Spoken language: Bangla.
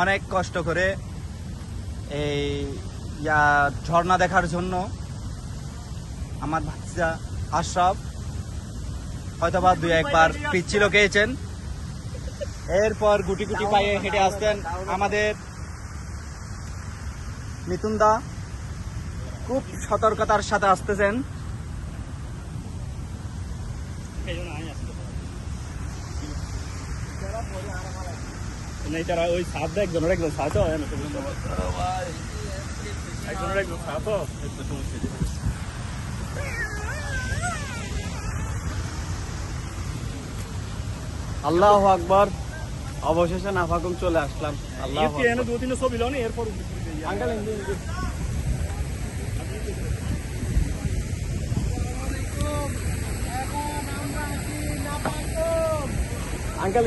অনেক কষ্ট করে এই, ইয়া, ঝর্ণা দেখার জন্য আমার ভাতিজা আশরাফ হয়তোবা দুই একবার পিচ্ছিল খেয়েছেন। এরপর গুটি গুটি পায়ে হেঁটে আসতেন আমাদের মিথুন দা। খুব সতর্কতার সাথে আসতেছেন। নাই তারা ওই সাপ দেখ একজনের একজন সাপ না একজনের একজন সাপ একটু সমস্যা আল্লাহ আকবর। অবশেষে নাফাকুম চলে আসলাম। আল্লাহ দু তিনটা ছবি লনি এরপর আঙ্কেল আঙ্কেল